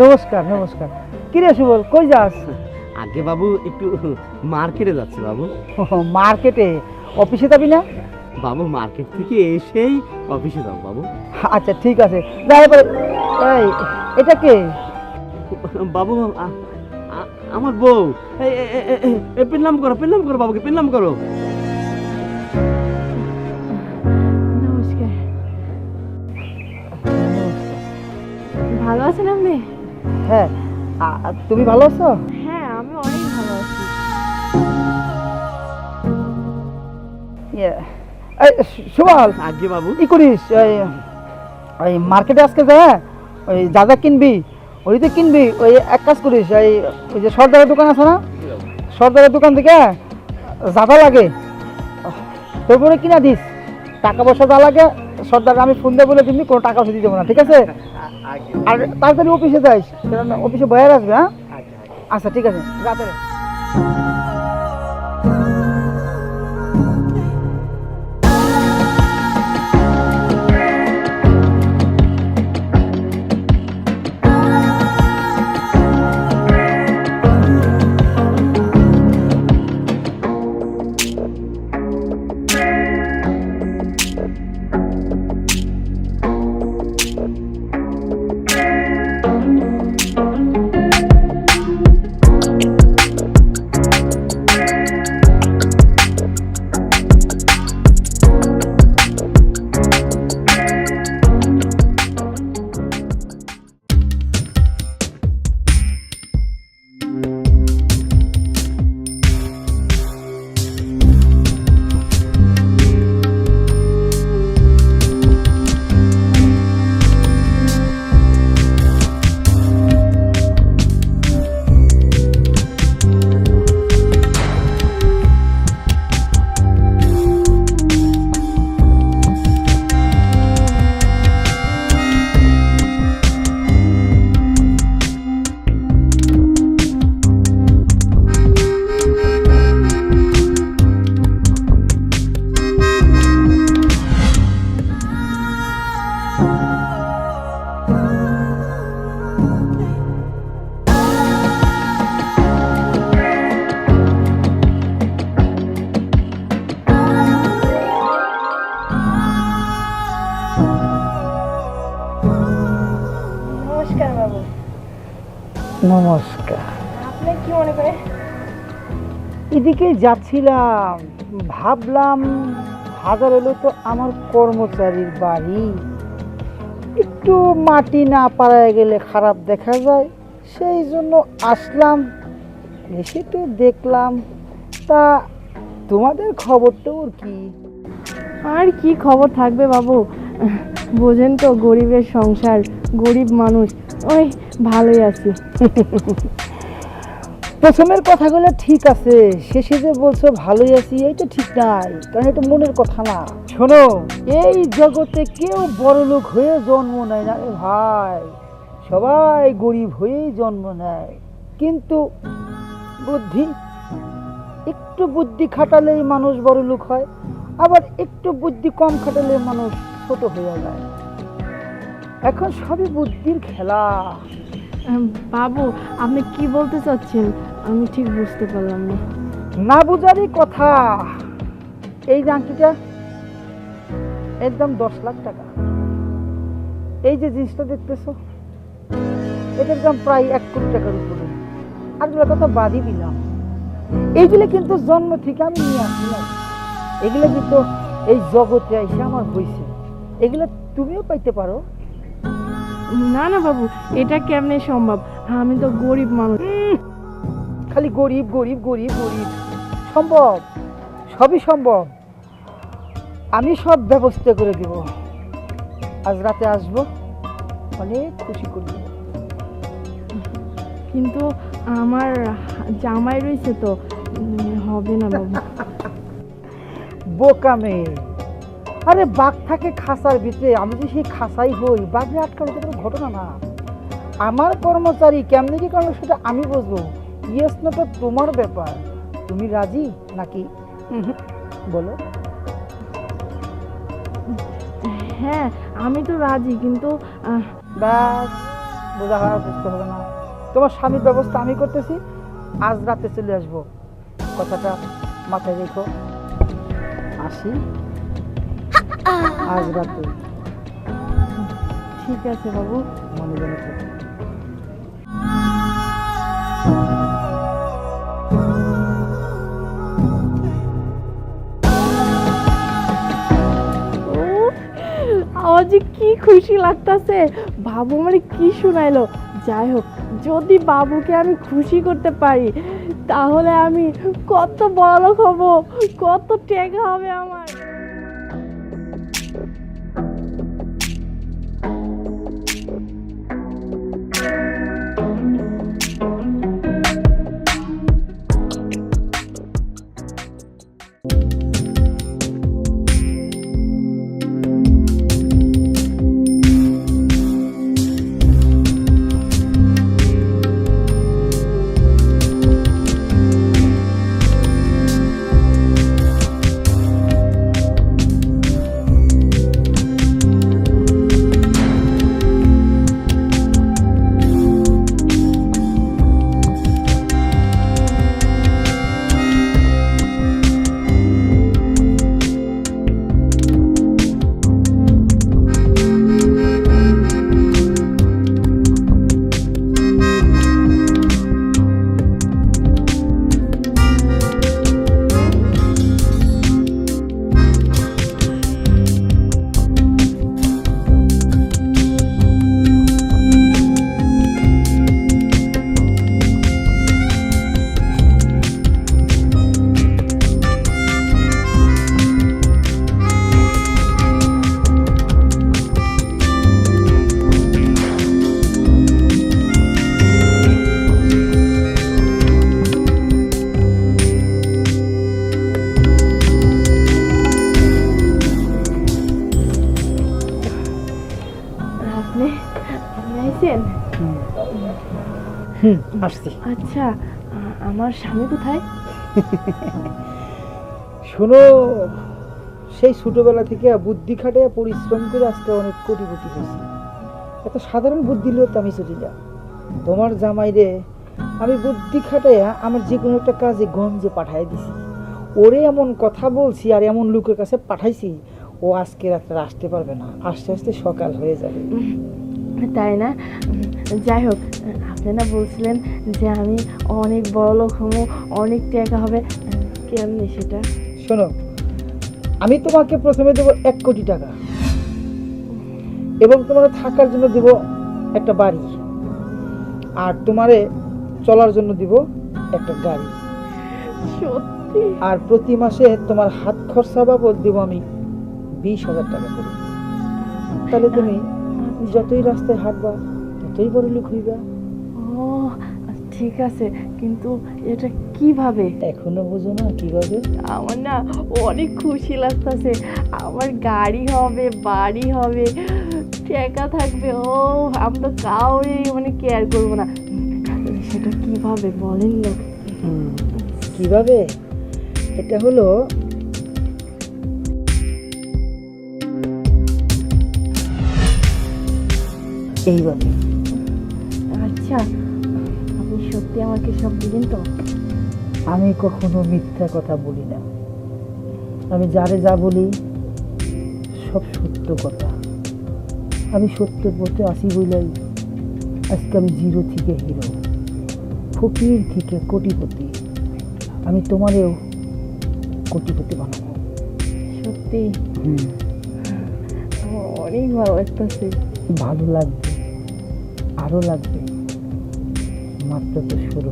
নমস্কার নমস্কার। কিরে সুবল কই যাস? আগে বাবু একটু মার্কেটে যাচ্ছে বাবু। মার্কেটে? অফিসে যাবি না? বাবু মার্কেট থেকে এসেই অফিসে যাও বাবু। আচ্ছা ঠিক আছে। যাই এই এটা কে? বাবু আমার বউ। পেনলাম করো পেনলাম করো বাবুকে পেনলাম করো। নমস্কার। ভালো আছেন আপনি? হ্যাঁ তুমি ভালো আছো? হ্যাঁ আমি অনেক ভালো আছি। ইয়ে, সুবল আগে বাবু। কি করিস? ওই মার্কেটে আজকে যা ওই যা যা কিনবি ওইতে কিনবি ওই এক কাজ করিস ওই ওই যে সর্দারের দোকান আছে না? সর্দারের দোকান থেকে যাদা লাগে। তারপরে কিনা দিস। টাকা পয়সা যা লাগে সর্দার আমি ফোন দেবো বলে কিন্তু কোনো টাকা পয়সা দিতে দেবো না ঠিক আছে? আর তাড়াতাড়ি অফিসে যাইস অফিসে বয়ার আসবে হ্যাঁ? আচ্ছা ঠিক আছে রাতে নমস্কার। আপনি কি মনে করে? এদিকে যাচ্ছিলাম ভাবলাম হাজার এলো তো আমার কর্মচারীর বাড়ি। একটু মাটি না পাড়ায় গেলে খারাপ দেখা যায় সেই জন্য আসলাম। এসে তো দেখলাম তা তোমাদের খবরটা ওর কি? আর কি খবর থাকবে বাবু? বোঝেন তো গরিবের সংসার গরিব মানুষ। ওই, ভালোই আছি। প্রথমের কথাগুলো ঠিক আছে, শেষে যে বলছো ভালোই আছি এইটা ঠিক নাই, কারণ এটা মনের কথা না। শোনো, এই জগতে কেউ বড় লোক হয়ে জন্ম নেয় না রে ভাই। সবাই গরিব হয়েই জন্ম নেয়। কিন্তু বুদ্ধি, একটু বুদ্ধি খাটালেই মানুষ বড় লোক হয়, আবার একটু বুদ্ধি কম খাটালে মানুষ ছোট হয়ে যায়। এখন সবই বুদ্ধির খেলা। বাবু আপনি কি বলতে চাচ্ছেন? আমি ঠিক বুঝতে পারলাম না। না বুঝারই কথা। এই আংটিটা এর দাম দশ লাখ টাকা। এই যে জিনিসটা দেখতেছো এটার দাম প্রায় এক কোটি টাকার উপরে। আরগুলো কথা বাদই দিলাম। এইগুলো কিন্তু জন্ম থেকে আমি নিয়ে আসি না এগুলো কিন্তু এই জগতে এসে আমার হয়েছে। এগুলো তুমিও পাইতে পারো। না না বাবু এটা কেমনে সম্ভব? আমি তো গরিব মানুষ। খালি গরিব গরিব গরিব গরিব। সম্ভব? সবই সম্ভব। আমি সব ব্যবস্থা করে দিব। আজ রাতে আসব। অনেক খুশি করব কিন্তু আমার জামাই রয়েছে তো হবে না বাবু। বোকা মেয়ে। আরে বাঘ থাকে খাসার ভিতরে আমি যদি সেই খাসাই হই। বাঘে আটকানো তো কোনো ঘটনা না। আমার কর্মচারী কেমনি কি কারণ সেটা আমি বুঝব। ইয়েস নটা তোমার ব্যাপার। তুমি রাজি নাকি? বলো। হ্যাঁ আমি তো রাজি কিন্তু ব্যাস বোঝা বুঝতে হবে না। তোমার স্বামীর ব্যবস্থা আমি করতেছি আজ রাতে চলে আসব। কথাটা মাথায় রেখো। আসি। আজ রাতে ঠিক আছে বাবু মনে জেনে আমার যে কি খুশি লাগতাছে। বাবু মানে কি শুনাইলো? যাই হোক যদি বাবুকে আমি খুশি করতে পারি তাহলে আমি কত বড় লোক হব কত টেকা হবে আমার। হুম আসছি। আচ্ছা আমার স্বামী কোথায়? শোনো সেই ছোটবেলা থেকে বুদ্ধি খাটে পরিশ্রম করে আজকে অনেক কোটিপতি হয়েছি। এত সাধারণ বুদ্ধি লোক আমি চলি না। তোমার জামাই রে আমি বুদ্ধি খাটাইয়া আমার যে কোনো একটা কাজে গঞ্জে পাঠাই দিছি। ওরে এমন কথা বলছি আর এমন লোকের কাছে পাঠাইছি ও আজকে রাত্রে আসতে পারবে না। আস্তে আস্তে সকাল হয়ে যাবে। তাই না? যাই হোক আপনি না বলছিলেন যে আমি অনেক বড় লোক হব অনেক টাকা হবে কেমনি সেটা? শোনো আমি তোমাকে প্রথমে দেবো এক কোটি টাকা এবং তোমার থাকার জন্য দেব একটা বাড়ি আর তোমারে চলার জন্য দিব একটা গাড়ি। সত্যি? আর প্রতি মাসে তোমার হাত খরচা বাবদ দেবো আমি বিশ হাজার টাকা করে। তাহলে তুমি যতই রাস্তায় হাঁটবা ততই বড় লোক হইবা? ও ঠিক আছে কিন্তু এটা কীভাবে? এখনও বোঝো না কীভাবে? আমার না অনেক খুশি লাগতেছে। আমার গাড়ি হবে বাড়ি হবে টাকা থাকবে। ও আমরা কাউরে মানে কেয়ার করব না। সেটা কীভাবে বলেন না কীভাবে? এটা হলো এইভাবে। আচ্ছা আপনি সত্যি আমাকে সব দিলেন তো? আমি কখনো মিথ্যা কথা বলি না। আমি যারে যা বলি সব সত্য কথা। আমি সত্যের পথে আসি বলেই আজকে আমি জিরো থেকে হিরো ফকির থেকে কোটিপতি। আমি তোমারেও কোটিপতি বানাবো। সত্যি? অনেক ভালো লাগতেছে। ভালো লাগবে আরও লাগবে। মাত্র তো শুরু।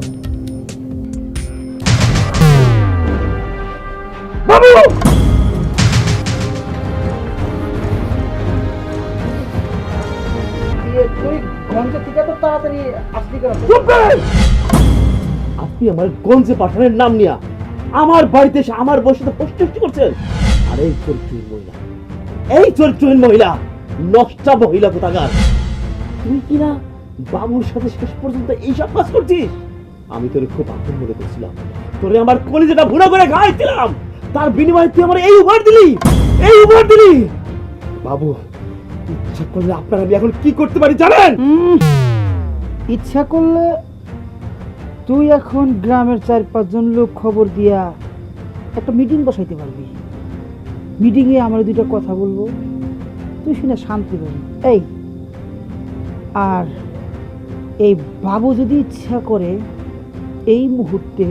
কেন? আপনি আমার গঞ্জে পাঠানের নাম নিয়া আমার বাড়িতে এসে আমার বসে তো প্রশ্ন করছেন? আর এই চরিত্রহীন মহিলা। এই চরিত্রহীন মহিলা নষ্টা মহিলা কোথাকার? তুই কি না বাবুর সাথে শেষ পর্যন্ত এইসব কাজ করছিস? আমি তোরে খুব আপন মনে করছিলাম তোরে আমার কলিজাটা ভুনা করে খাইছিলাম তার বিনিময়ে তুই আমার এই উপহার দিলি। এই উপহার দিলি। বাবু, ইচ্ছা করলে আপনার আমি এখন কি করতে পারি জানেন? ইচ্ছা করলে তুই এখন গ্রামের চার পাঁচজন লোক খবর দিয়া একটা মিটিং বসাইতে পারবি। মিটিংয়ে আমরা দুইটা কথা বলব। তুই শুনে শান্তি পাবি। এই, আর এই বাবু যদি ইচ্ছা করে এই মুহূর্তে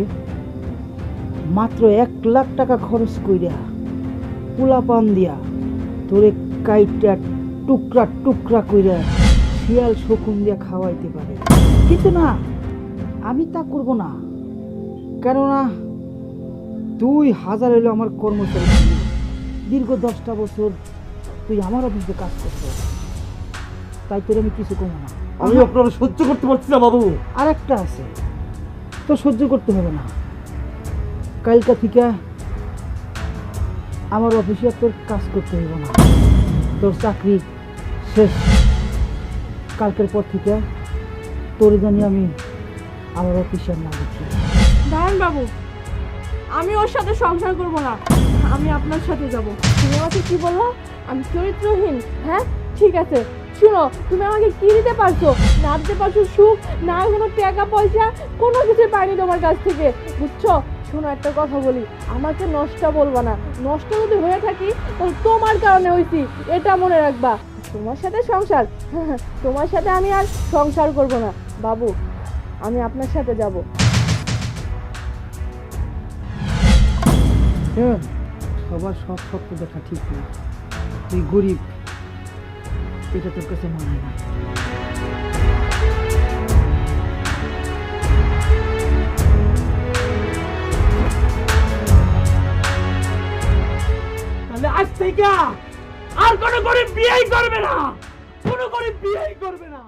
মাত্র এক লাখ টাকা খরচ কইরা পোলা পান দিয়া তোরে কাইটা টুকরা টুকরা কইরা শিয়াল শকুন দিয়া খাওয়াইতে পারে। কিন্তু না, আমি তা করব না। কেননা দুই হাজার হইল আমার কর্মচারী। দীর্ঘ দশটা বছর তুই আমার অফিসে কাজ করছ তাই তোর আমি কিছু কমো না। আমি আপনারা সহ্য করতে পারছি না বাবু। আর একটা আছে। তো সহ্য করতে হবে না। কালকা থেকে আমার অফিসে আর তোর কাজ করতে হবে না। তোর চাকরি শেষ। কালকের পর থেকে তোর জানি আমি আমার অফিসে আর না দেখি দাঁড়ান বাবু। আমি ওর সাথে সংসার করব না। আমি আপনার সাথে যাব। তুমি আমাকে কি বললা? আমি চরিত্রহীন হ্যাঁ? ঠিক আছে। শুনো তুমি আমাকে কি দিতে পারছ? না দিতে পারছ সুখ না কোনো টাকা পয়সা কোনো কিছু পাইনি তোমার কাছ থেকে বুঝছ? শোনো একটা কথা বলি আমাকে নষ্ট বলবা না। নষ্ট যদি হয়ে থাকি তাহলে তোমার কারণে হয়েছি এটা মনে রাখবা। তোমার সাথে সংসার তোমার সাথে আমি আর সংসার করব না। বাবু আমি আপনার সাথে যাব। শোন, সবার সব সত্য দেখা ঠিক না। তুই গরিব। এটা তোর কাছে মনে তাহলে আজ থেকে আর কোনো গরিব বিয়েই করবে না। কোনো গরিব বিয়েই করবে না।